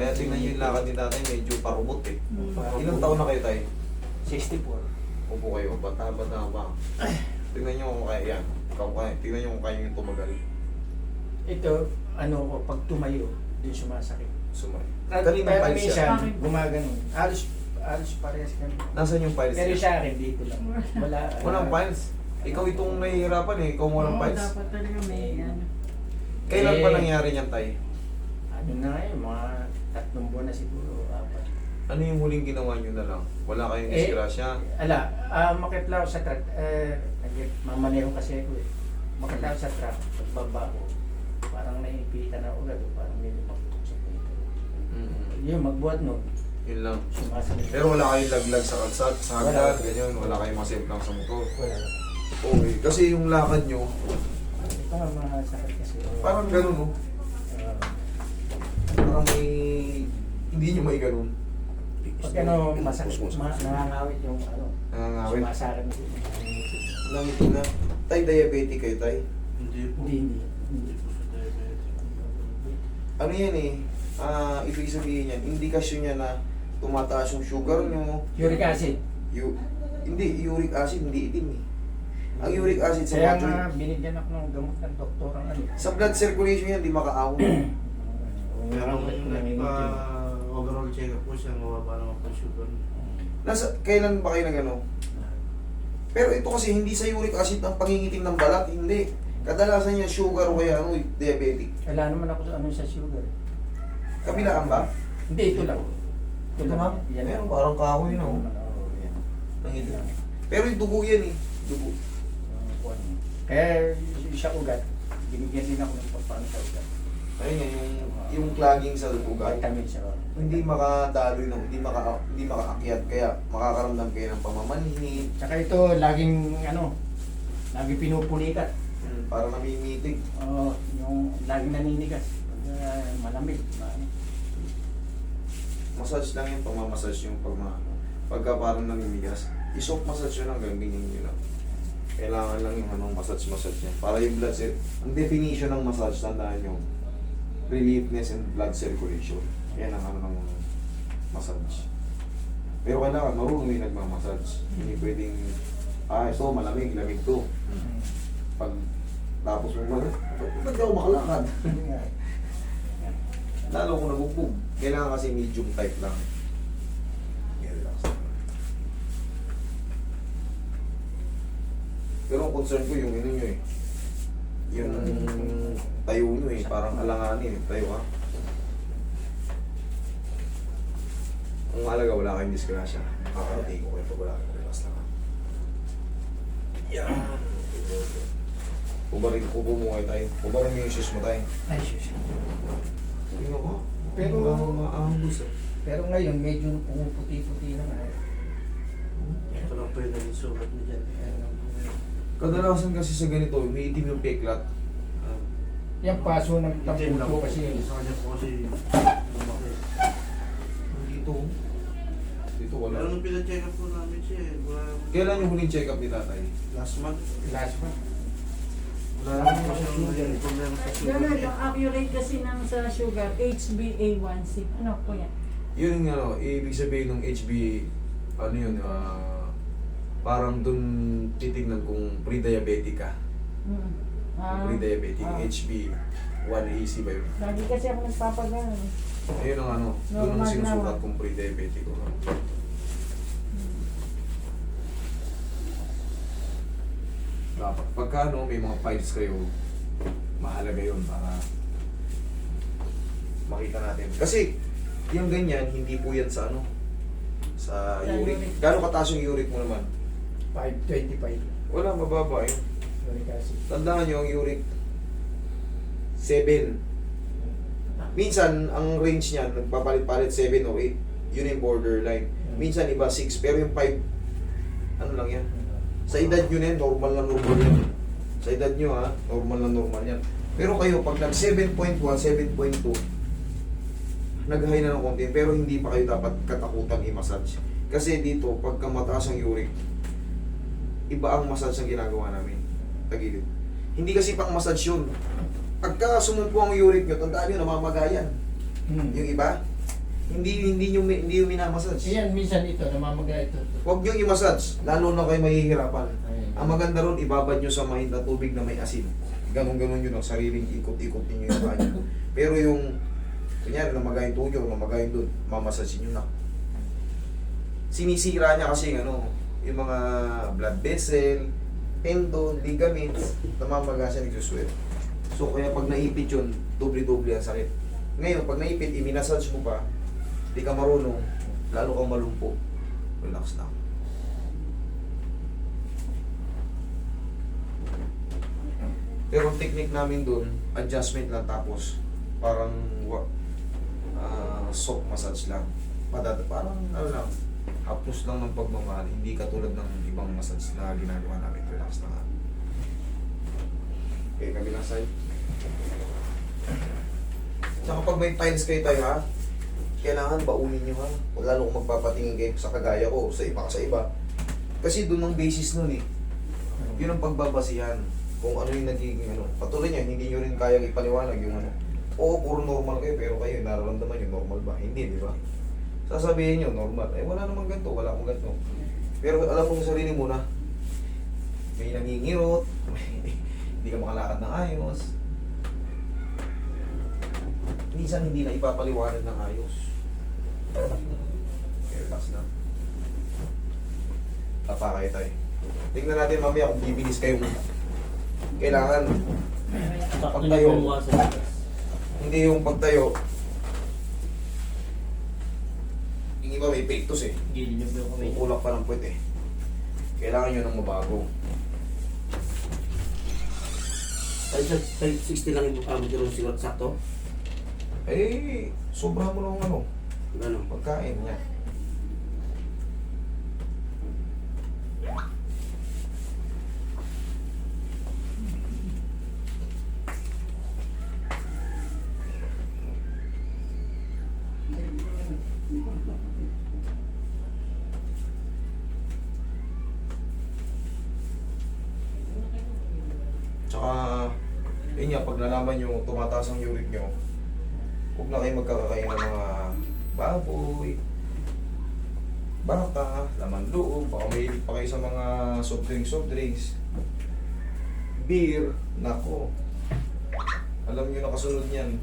Kaya tingnan nyo yung lakad ni tatay, medyo parubot eh. Mm. Ilang taon na kayo tayo? 64. Upo kayo, bata-bata pa. Tingnan nyo kung kaya yan. Kung kaya, tingnan nyo kung kaya yung tumagal. Ito, ano ko, pag tumayo, din sumasakit. Sumay. At Kanina pero minsan, yan. Bakit? gumaganon. Alos, alos parehas kami. Nasaan yung files Pero niya? sa akin, dito lang. Wala. Walang ah, files. Ikaw itong nahihirapan eh, ikaw walang Oo, files. dapat talaga may ano. Kailan pa Eh, nangyari niyan tay? Ano na ngayon, mga tatlong buwan na siguro, apat. Ano yung huling ginawa nyo na lang? Wala kayong Eh, disgrasya? Ala, ah makit lang ako sa truck. Eh, mamaneho kasi ako eh. Makit lang ako sa truck, pagbaba ko. Parang naiipitan na oh, parang may lumagtok sa puto. Mm, Yun, magbuhat no. yun lang. Sumasakit. Pero wala kayong laglag sa kalsat, sa hagdan, Wala. ganyan. Wala kayong masemplang sa motor. Wala. Okay, kasi yung lakad nyo, Ito nga mga sakit kasi. parang ganun no? Ah, Parang may... Hindi nyo may ganun. pag ano, masakit, ma- nangangawit yung ano. Nangangawit. Sumasakit na Langiti na. Tay, diabetic kayo, tay? Hindi po. Hindi, hindi. Hindi po sa diabetic. Ano yan eh? Ah, ibig sabihin yan, indikasyon niya na tumataas yung sugar nyo. Uric acid. Yu hindi, uric acid, hindi itim eh. Ang uric acid sa Kaya nga, binigyan ako ng gamot ng doktor ang ano. sa blood circulation yan, di makaahon. Pero Pero nung nagpa-overall check-up po siya, mababa naman po sugar niya. Nasa, kailan ba kayo nag ano? Pero ito kasi hindi sa uric acid ang pangingitim ng balat, hindi. Kadalasan yan sugar o kaya ano, diabetic. Wala naman ako sa ano sa sugar. Kabilaan ba? Hindi, ito lang. Ito Ito lang. Yan Meron, lang. parang kahoy na, oh. Oo, yan. Pero yung dugo yan eh. Dugo. Kaya yung sa ugat, binigyan din ako ng papaano sa ugat. Yung, yung clogging sa ugat. Vitamin siya. Hindi makadaloy ng, hindi maka, hindi makaakyat. Kaya makakaramdam kayo ng pamamanhid, Tsaka ito, laging ano, lagi pinupulikat. mm, para namimitig. Oo, yung laging naninigas. Pag uh, malamig. Ma- Massage lang yun, pamamassage yung pag ano. Pagka parang namimigas, isok massage yun hanggang ganyan nyo lang. Kailangan lang yung anong massage-massage niya. Para yung blood cir- Ang definition ng massage, tandaan nyo, relieveness and blood circulation. Yan ang ano ng massage. Pero kailangan marunong yung nagmamassage. Hindi pwedeng, ah, ito malamig, lamig to. Pag tapos mo, ba't di ako makalakad? Yun nga. Yan. Lalo kung nabugbog. Kailangan kasi medium type lang. Pero ang concern ko yung ano nyo eh. Yung tayo nyo eh. Parang alanganin eh. Tayo ha. Ang mahalaga wala kayong disgrasya. Makakarating ko kayo pag wala kayong relax lang ha. Yan. Ubarin ko po mo kayo tayo. Ubarin mo yung shoes mo tayo. Ay, sus. Tingnan ko. Pero- maangus eh. Pero ngayon, medyo pumuputi-puti na nga. eh. Ito lang po yung naging sugat niya dyan. Kadalasan kasi sa ganito, may itim yung peklat. Yung paso ng Itim lang tamputo po kasi. Sa kanya po kasi lumaki. dito. Dito Pero wala. nung pina-check up po namin siya, eh, wala Kailan yung huling check-up ni tatay? last month. Last month. Wala naman po siyang naging problema sa sugar yung accurate kasi ng sa sugar, HbA1c. Ano po yan? Yun yung ano, ibig sabihin ng HB, ano yun, ah, parang dun titignan kung pre-diabetic ka. Mm. Kung pre-diabetic, ah. HB, 1AC ba yun? Lagi kasi ako nagpapagano. Ayun ang ano, dun ang Normal sinusukat kung pre-diabetic o ano. Dapat pagka ano, may mga files kayo, mahalaga yun para makita natin. Kasi, yung ganyan, hindi po yan sa ano, sa uric. Gano'ng kataas yung uric mo naman? 525. Wala, mababa eh. Uric acid. Tandaan nyo, ang uric, 7. Minsan, ang range niyan, nagpapalit-palit 7 o 8. Yun yung borderline. Minsan, iba 6. Pero yung 5, ano lang yan? Sa edad nyo na yan, normal na normal yan. Sa edad nyo ha, normal na normal yan. Pero kayo, pag nag 7.1, 7.2, nag-high na ng konti, pero hindi pa kayo dapat katakutan i-massage. Kasi dito, pagka mataas ang uric, iba ang massage ang ginagawa namin. Tagilid. Hindi kasi pang massage yun. Pagka sumumpo ang uric nyo, tandaan nyo, namamagayan. Hmm. Yung iba, Hindi hindi niyo mi- hindi yung minamassage. Iyan, minsan ito, namamaga ito. Huwag niyo i-massage, lalo na kayo mahihirapan. Ayun. Ang maganda ron, ibabad nyo sa mahid na tubig na may asin. Ganon-ganon yun ang sariling ikot-ikot ninyo yung kanya. Pero yung, kunyari, namagay yung tuyo, namagay doon, mamasasin nyo na. Sinisira niya kasi ano, yung mga blood vessel, tendon, ligaments, namamaga siya, nagsuswell. So kaya pag naipit yun, doble-doble ang sakit. Ngayon, pag naipit, iminasage mo pa, di ka marunong, lalo kang malumpo. Relax lang. Pero ang technique namin doon, adjustment lang tapos parang ah, soft massage lang. Padad, parang ano lang, hapos lang ng pagmamahal. Hindi katulad ng ibang massage na ginagawa namin. Relax na nga. Okay, kabilang side. Tsaka pag may tiles kayo tayo ha, kailangan baunin nyo ha. Lalo kung magpapatingin kayo sa kagaya ko, sa iba sa iba. Kasi doon ang basis nun eh. Yun ang pagbabasihan kung ano yung nagiging ano. Patuloy niya, hindi nyo rin kayang ipaliwanag yung ano. Oo, puro normal kayo, pero kayo, nararamdaman nyo, normal ba? Hindi, di ba? Sasabihin nyo, normal. Eh, wala namang ganito, wala akong ganito. Pero alam mo sa sarili mo na, may nangingirot, hindi ka makalakad ng ayos. Minsan hindi na ipapaliwanag ng ayos. Okay, relax na. Tapa kayo tayo. Tingnan natin mamaya kung bibilis kayong kailangan Pagtayo. hindi yung pagtayo yung iba may pectus eh po yung kamay. kukulak pa ng puwet eh kailangan nyo nang mabago Ay, sa 560 lang yung pamit yung siguro sakto. eh sobra mo ng ano Gano'n. pagkain niya Tsaka, yun nga, pag nalaman nyo, tumataas ang uric nyo, huwag na kayo magkakakain ng mga baboy, baka, laman loob, baka may pa kayo sa mga soft drinks, soft drinks, beer, nako. Alam nyo na kasunod niyan.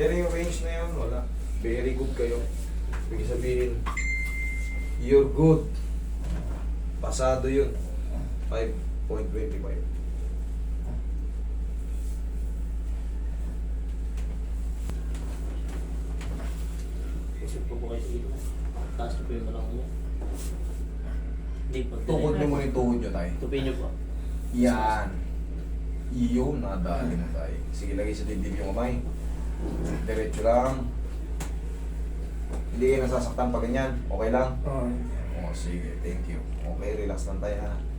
Pero yung range na yun, wala. Very good kayo. Ibig sabihin, you're good. Pasado yun. 5.25. Isip po po kayo sa gitna. Taas niyo po yung balakang niyo. Hindi po. Tukod nyo muna yung tuhod nyo, tay. Tupin niyo po. Yan. Iyon, nadali mo tayo. Sige, lagay sa dibdib yung kamay. Diretso lang. Hindi kayo nasasaktan pa ganyan. Okay lang? Oo. Oo, sige. Thank you. Okay, relax lang tayo ha.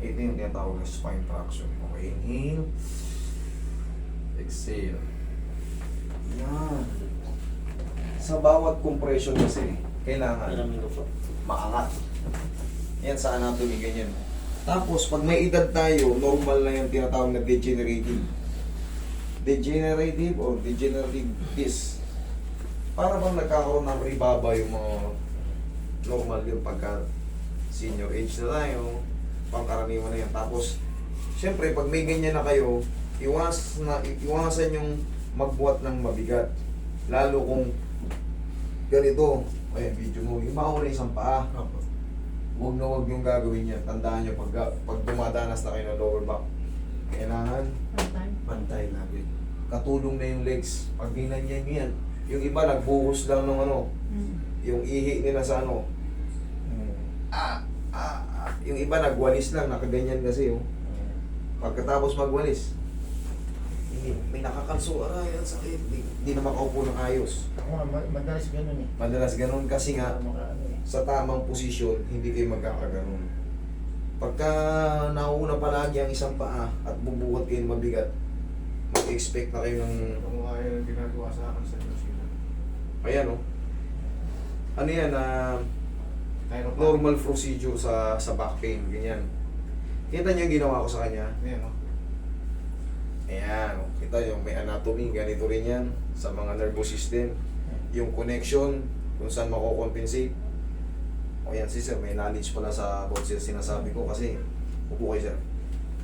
Ito yung tinatawag na spine traction. Okay, inhale. Exhale. Yan. Sa bawat compression kasi, kailangan maangat. Yan sa anatomy, ganyan. Tapos, pag may edad tayo, normal na yung tinatawag na degenerative. Degenerative or degenerative disc. Para bang nagkakaroon ng ribaba yung mga normal yung pagka senior age na tayo, pangkaraniwan na yan. Tapos, syempre, pag may ganyan na kayo, iwas na, iwasan yung magbuhat ng mabigat. Lalo kung ganito, ay video mo, yung mauna isang paa, huwag na huwag yung gagawin yan. Tandaan nyo, pag, pag dumadanas na kayo ng lower back, kailangan Pantay. Pantay natin. katulong na yung legs. Pag ginanyan nyo yan, yung iba nagbuhos lang ng ano, Mm. yung ihi nila sa ano, ah, ah. Yung iba nagwalis lang, nakaganyan kasi yung pagkatapos magwalis, hindi, may nakakalso, aray, ang sakit, hindi, hindi na makaupo ng ayos. Ako nga, ma- madalas ganun eh. Madalas ganun kasi nga, Makaano eh. sa tamang posisyon, hindi kayo magkakaganon. Pagka nauna palagi ang isang paa at bubuhat kayo ng mabigat, mag-expect na kayo ng, Kung ayaw yung ginagawa sa akin sa Lucina. ayan o, ano yan, ah, Chiropractic. normal procedure sa sa back pain, ganyan. Kita niyo yung ginawa ko sa kanya? Ayan, no? Ayan, oh. kita yung may anatomy, ganito rin yan sa mga nervous system. Yung connection, kung saan mako-compensate. O yan si sir, may knowledge pala sa about sa sinasabi ko kasi, upo kayo sir.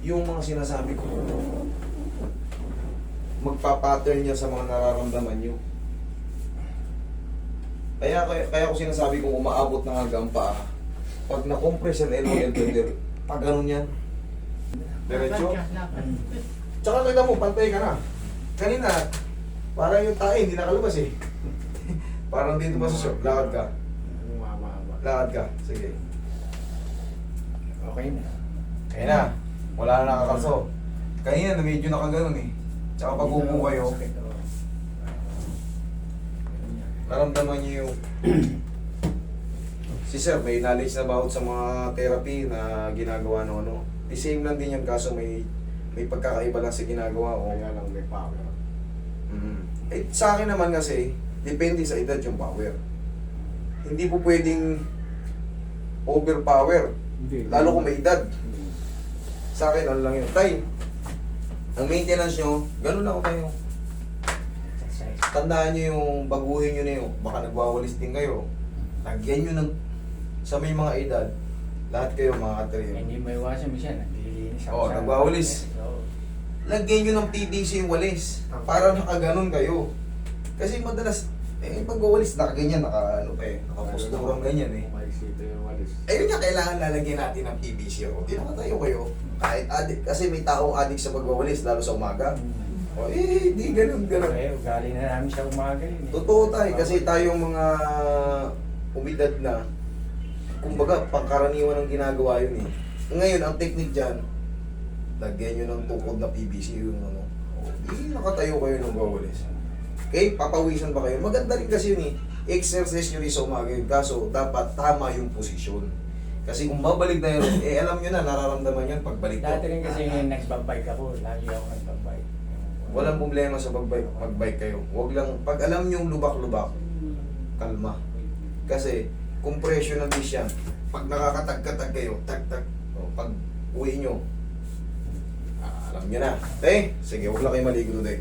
Yung mga sinasabi ko, magpa-pattern niya sa mga nararamdaman niyo. Kaya, kaya, kaya ko sinasabi kung umaabot na hanggang paa, pag na-compress yung elbow and shoulder, pag ganun yan, diretso. Tsaka kita mo, pantay ka na. Kanina, parang yung tae, hindi nakalabas eh. parang dito ba sa shop, lakad ka. Lakad ka, sige. Okay na. Kaya na, wala na nakakalso. Kanina, na medyo nakaganon eh. Tsaka pag upo kayo. Naramdaman niyo yung... si sir, may knowledge na about sa mga therapy na ginagawa no ano. The same lang din yan, kaso may may pagkakaiba lang sa ginagawa o Kaya lang may power. Mm. Eh, sa akin naman kasi, depende sa edad yung power. Hindi po pwedeng overpower, Hindi. lalo kung may edad. Sa akin, ano lang yun. Tay, ang maintenance nyo, ganun lang kayo. Exercise. Tandaan nyo yung baguhin nyo na yun. Baka nagwawalis din kayo. Lagyan nyo ng, sa may mga edad, lahat kayo mga katriyo. Hindi may iwasan minsan, naglilinis ako Oo, nagwawalis. Lagyan nyo ng PVC yung walis para nakaganon kayo. Kasi madalas, eh, pag walis, nakaganyan, naka, ano pa eh, nakaposturang ganyan eh. Maisita yung walis. Ayun nga, kailangan lalagyan natin ng PVC o. Di nakatayo kayo. Kahit adik, kasi may taong adik sa pagwawalis, lalo sa umaga. O, eh, di ganun, ganun. Okay, ugali na namin sa umaga yun. Totoo tayo, kasi tayong mga umidad na, kumbaga, pangkaraniwan ang ginagawa yun eh. Ngayon, ang technique dyan, lagyan nyo ng tukod na PVC yung ano. O, di nakatayo kayo ng wawalis. Okay, papawisan ba kayo? Maganda rin kasi yun eh. Exercise nyo rin sa umaga yun. Kaso, dapat tama yung posisyon. Kasi kung babalik na yun, eh alam nyo na, nararamdaman yun pagbalik ko. Dati rin kasi yung nagbabike ako, lagi ako nagbabike. Walang problema sa pagbike, pagbike kayo. Huwag lang, pag alam nyo lubak-lubak, kalma. Kasi, compression ng dish yan. Pag nakakatag-katag kayo, tag-tag. O, pag uwi nyo, ah, alam nyo na. Okay? Sige, huwag lang kayo maligo today.